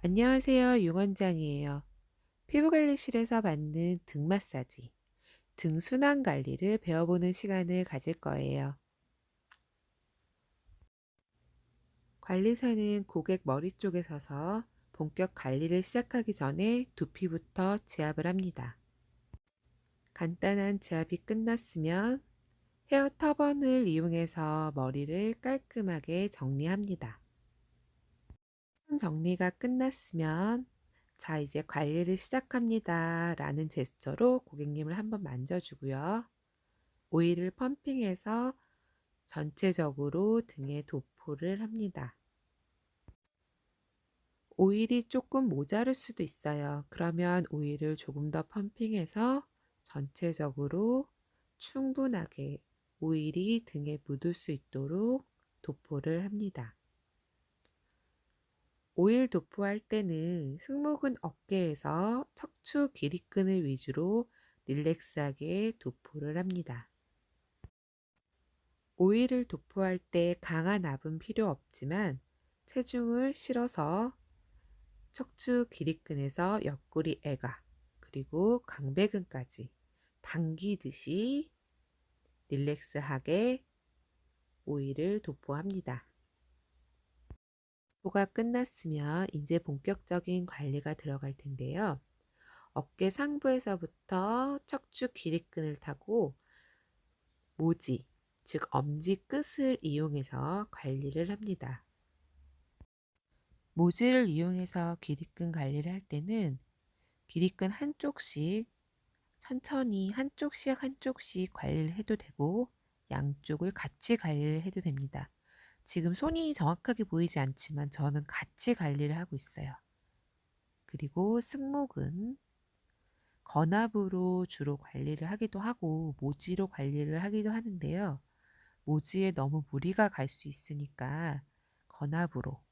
안녕하세요. 윤원장이에요. 피부관리실에서 받는 등 마사지, 등 순환 관리를 배워보는 시간을 가질 거예요. 관리사는 고객 머리 쪽에 서서 본격 관리를 시작하기 전에 두피부터 지압을 합니다. 간단한 지압이 끝났으면 헤어 터번을 이용해서 머리를 깔끔하게 정리합니다. 정리가 끝났으면 자, 이제 관리를 시작합니다. 라는 제스처로 고객님을 한번 만져주고요. 오일을 펌핑해서 전체적으로 등에 도포를 합니다. 오일이 조금 모자랄 수도 있어요. 그러면 오일을 조금 더 펌핑해서 전체적으로 충분하게 오일이 등에 묻을 수 있도록 도포를 합니다. 오일 도포할 때는 승모근 어깨에서 척추 길이끈을 위주로 릴렉스하게 도포를 합니다. 오일을 도포할 때 강한 압은 필요 없지만 체중을 실어서 척추 길이끈에서 옆구리 애가 그리고 강배근까지 당기듯이 릴렉스하게 오일을 도포합니다. 도포가 끝났으면 이제 본격적인 관리가 들어갈 텐데요. 어깨 상부에서부터 척추 길이끈을 타고 모지, 즉 엄지 끝을 이용해서 관리를 합니다. 모지를 이용해서 길이끈 관리를 할 때는 길이끈 한쪽씩 천천히 한쪽씩 한쪽씩 관리를 해도 되고 양쪽을 같이 관리를 해도 됩니다. 지금 손이 정확하게 보이지 않지만 저는 같이 관리를 하고 있어요. 그리고 승모근, 건압으로 주로 관리를 하기도 하고 모지로 관리를 하기도 하는데요. 모지에 너무 무리가 갈 수 있으니까 건압으로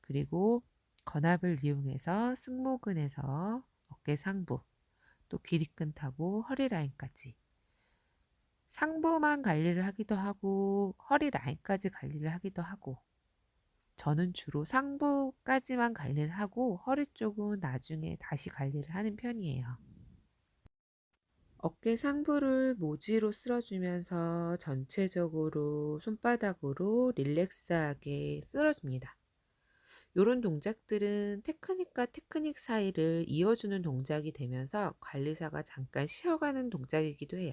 그리고 건압을 이용해서 승모근에서 어깨 상부 또 길이끈 타고 허리 라인까지 상부만 관리를 하기도 하고 허리 라인까지 관리를 하기도 하고 저는 주로 상부까지만 관리를 하고 허리 쪽은 나중에 다시 관리를 하는 편이에요. 어깨 상부를 모지로 쓸어주면서 전체적으로 손바닥으로 릴렉스하게 쓸어줍니다. 이런 동작들은 테크닉과 테크닉 사이를 이어주는 동작이 되면서 관리사가 잠깐 쉬어가는 동작이기도 해요.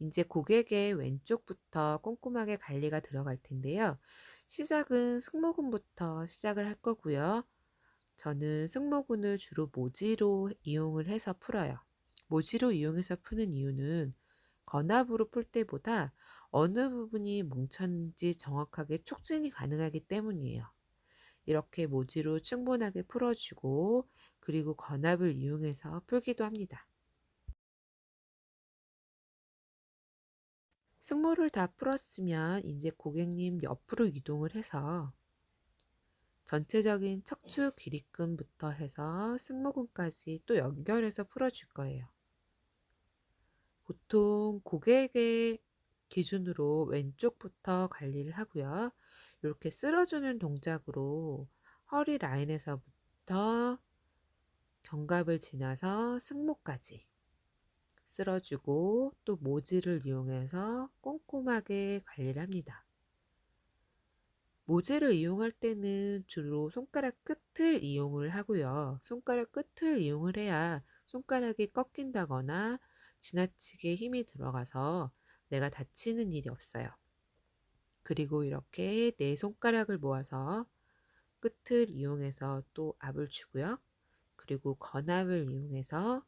이제 고객의 왼쪽부터 꼼꼼하게 관리가 들어갈 텐데요. 시작은 승모근부터 시작을 할 거고요. 저는 승모근을 주로 모지로 이용을 해서 풀어요. 모지로 이용해서 푸는 이유는 건압으로 풀 때보다 어느 부분이 뭉쳤는지 정확하게 촉진이 가능하기 때문이에요. 이렇게 모지로 충분하게 풀어주고 그리고 건압을 이용해서 풀기도 합니다. 승모를 다 풀었으면 이제 고객님 옆으로 이동을 해서 전체적인 척추 길이끈부터 해서 승모근까지 또 연결해서 풀어줄 거예요. 보통 고객의 기준으로 왼쪽부터 관리를 하고요. 이렇게 쓸어주는 동작으로 허리 라인에서부터 견갑을 지나서 승모까지 쓸어주고 또 모지를 이용해서 꼼꼼하게 관리를 합니다. 모지를 이용할 때는 주로 손가락 끝을 이용을 하고요. 손가락 끝을 이용을 해야 손가락이 꺾인다거나 지나치게 힘이 들어가서 내가 다치는 일이 없어요. 그리고 이렇게 네 손가락을 모아서 끝을 이용해서 또 압을 주고요. 그리고 건압을 이용해서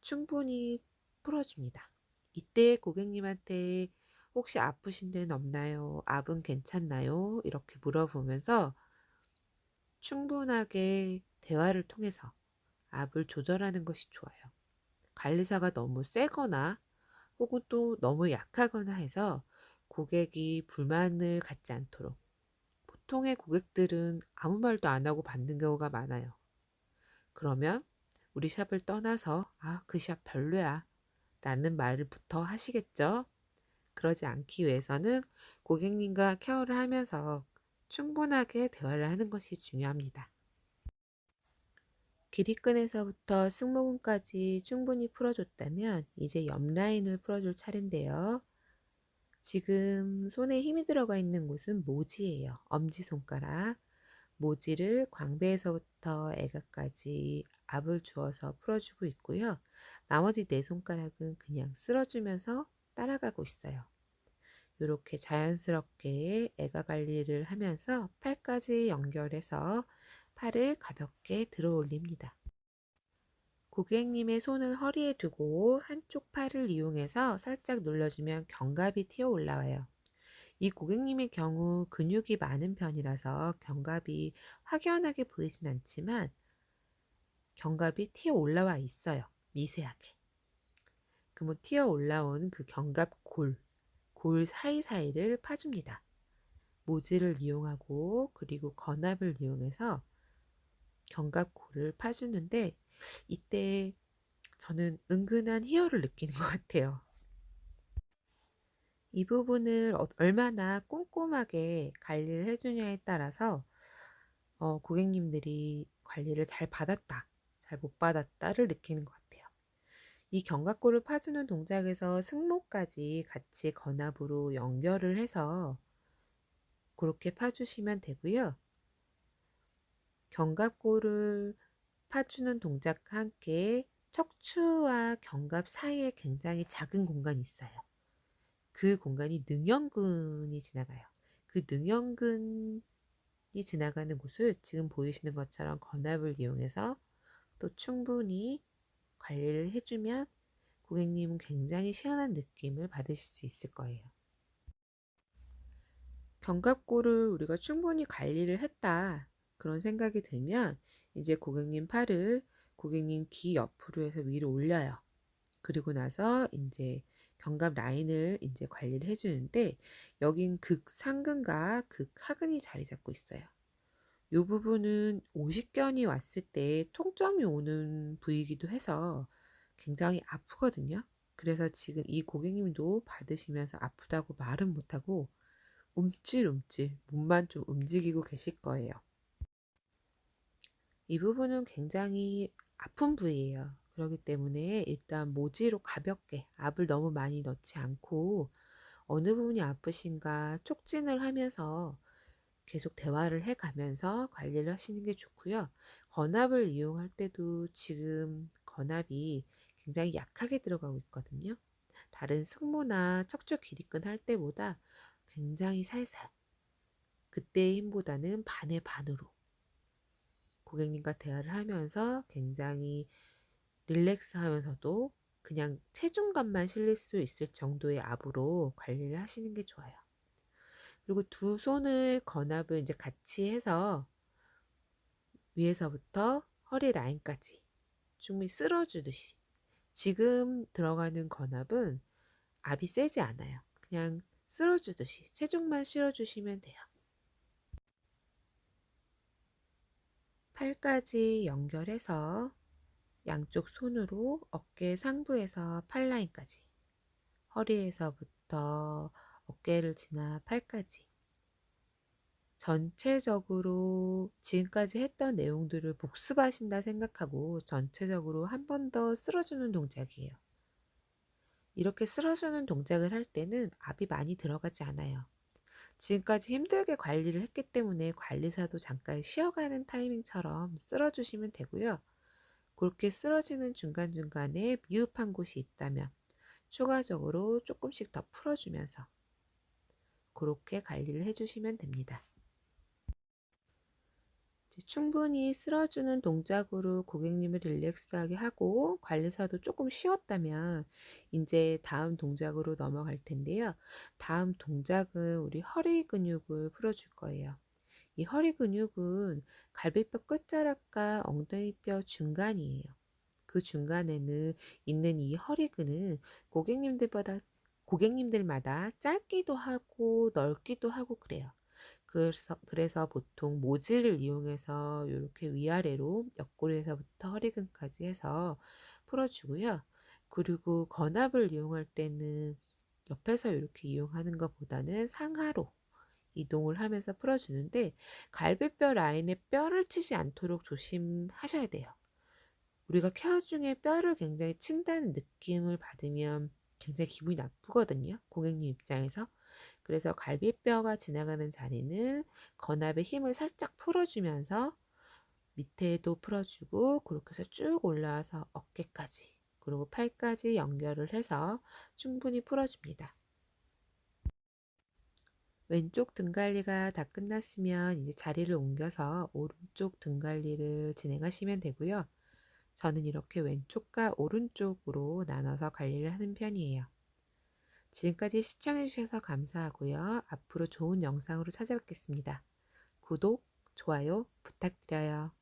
충분히 풀어줍니다. 이때 고객님한테 혹시 아프신 데는 없나요? 압은 괜찮나요? 이렇게 물어보면서 충분하게 대화를 통해서 압을 조절하는 것이 좋아요. 관리사가 너무 세거나 혹은 또 너무 약하거나 해서 고객이 불만을 갖지 않도록 보통의 고객들은 아무 말도 안 하고 받는 경우가 많아요. 그러면 우리 샵을 떠나서 아, 그 샵 별로야. 라는 말을부터 하시겠죠? 그러지 않기 위해서는 고객님과 케어를 하면서 충분하게 대화를 하는 것이 중요합니다. 길이끈에서부터 승모근까지 충분히 풀어줬다면 이제 옆 라인을 풀어줄 차례인데요. 지금 손에 힘이 들어가 있는 곳은 모지예요. 엄지손가락. 모지를 광배에서부터 애가까지 압을 주어서 풀어주고 있고요. 나머지 네 손가락은 그냥 쓸어주면서 따라가고 있어요. 이렇게 자연스럽게 애가 관리를 하면서 팔까지 연결해서 팔을 가볍게 들어 올립니다. 고객님의 손을 허리에 두고 한쪽 팔을 이용해서 살짝 눌러주면 견갑이 튀어 올라와요. 이 고객님의 경우 근육이 많은 편이라서 견갑이 확연하게 보이진 않지만 견갑이 튀어 올라와 있어요. 미세하게. 그러면 튀어 올라온 그 견갑 골, 골 사이사이를 파줍니다. 모지를 이용하고 그리고 건압을 이용해서 견갑 골을 파주는데 이때 저는 은근한 희열을 느끼는 것 같아요. 이 부분을 어, 얼마나 꼼꼼하게 관리를 해주냐에 따라서 어, 고객님들이 관리를 잘 받았다, 잘 못 받았다를 느끼는 것 같아요. 이 견갑골을 파주는 동작에서 승모까지 같이 건압으로 연결을 해서 그렇게 파주시면 되고요. 견갑골을 파주는 동작과 함께 척추와 견갑 사이에 굉장히 작은 공간이 있어요. 그 공간이 능형근이 지나가요. 그 능형근이 지나가는 곳을 지금 보이시는 것처럼 건압을 이용해서 또 충분히 관리를 해주면 고객님은 굉장히 시원한 느낌을 받으실 수 있을 거예요. 견갑골을 우리가 충분히 관리를 했다. 그런 생각이 들면 이제 고객님 팔을 고객님 귀 옆으로 해서 위로 올려요. 그리고 나서 이제 견갑 라인을 이제 관리를 해주는데 여긴 극상근과 극하근이 자리 잡고 있어요. 이 부분은 오십견이 왔을 때 통점이 오는 부위이기도 해서 굉장히 아프거든요. 그래서 지금 이 고객님도 받으시면서 아프다고 말은 못하고 움찔움찔 몸만 좀 움직이고 계실 거예요. 이 부분은 굉장히 아픈 부위예요. 그렇기 때문에 일단 모지로 가볍게 압을 너무 많이 넣지 않고 어느 부분이 아프신가 촉진을 하면서 계속 대화를 해 가면서 관리를 하시는 게 좋고요. 건압을 이용할 때도 지금 건압이 굉장히 약하게 들어가고 있거든요. 다른 승모나 척추 길이끈 할 때보다 굉장히 살살 그때의 힘보다는 반의 반으로 고객님과 대화를 하면서 굉장히 릴렉스 하면서도 그냥 체중감만 실릴 수 있을 정도의 압으로 관리를 하시는 게 좋아요. 그리고 두 손을 건압을 이제 같이 해서 위에서부터 허리 라인까지 충분히 쓸어주듯이 지금 들어가는 건압은 압이 세지 않아요. 그냥 쓸어주듯이 체중만 실어주시면 돼요. 팔까지 연결해서 양쪽 손으로 어깨 상부에서 팔 라인까지 허리에서부터 어깨를 지나 팔까지 전체적으로 지금까지 했던 내용들을 복습하신다 생각하고 전체적으로 한 번 더 쓸어주는 동작이에요. 이렇게 쓸어주는 동작을 할 때는 압이 많이 들어가지 않아요. 지금까지 힘들게 관리를 했기 때문에 관리사도 잠깐 쉬어가는 타이밍처럼 쓸어주시면 되고요. 그렇게 쓰러지는 중간중간에 미흡한 곳이 있다면 추가적으로 조금씩 더 풀어주면서 그렇게 관리를 해주시면 됩니다. 충분히 쓸어주는 동작으로 고객님을 릴렉스하게 하고 관리사도 조금 쉬었다면 이제 다음 동작으로 넘어갈 텐데요. 다음 동작은 우리 허리 근육을 풀어줄 거예요. 이 허리 근육은 갈비뼈 끝자락과 엉덩이뼈 중간이에요. 그 중간에는 있는 이 허리근은 고객님들보다 고객님들마다 짧기도 하고 넓기도 하고 그래요. 그래서, 그래서 보통 모질을 이용해서 이렇게 위아래로 옆구리에서부터 허리근까지 해서 풀어주고요. 그리고 건압을 이용할 때는 옆에서 이렇게 이용하는 것보다는 상하로 이동을 하면서 풀어주는데 갈비뼈 라인에 뼈를 치지 않도록 조심하셔야 돼요. 우리가 케어 중에 뼈를 굉장히 친다는 느낌을 받으면 굉장히 기분이 나쁘거든요. 고객님 입장에서. 그래서 갈비뼈가 지나가는 자리는 건압의 힘을 살짝 풀어주면서 밑에도 풀어주고 그렇게 해서 쭉 올라와서 어깨까지 그리고 팔까지 연결을 해서 충분히 풀어줍니다. 왼쪽 등갈리가 다 끝났으면 이제 자리를 옮겨서 오른쪽 등갈리를 진행하시면 되고요. 저는 이렇게 왼쪽과 오른쪽으로 나눠서 관리를 하는 편이에요. 지금까지 시청해주셔서 감사하고요. 앞으로 좋은 영상으로 찾아뵙겠습니다. 구독, 좋아요 부탁드려요.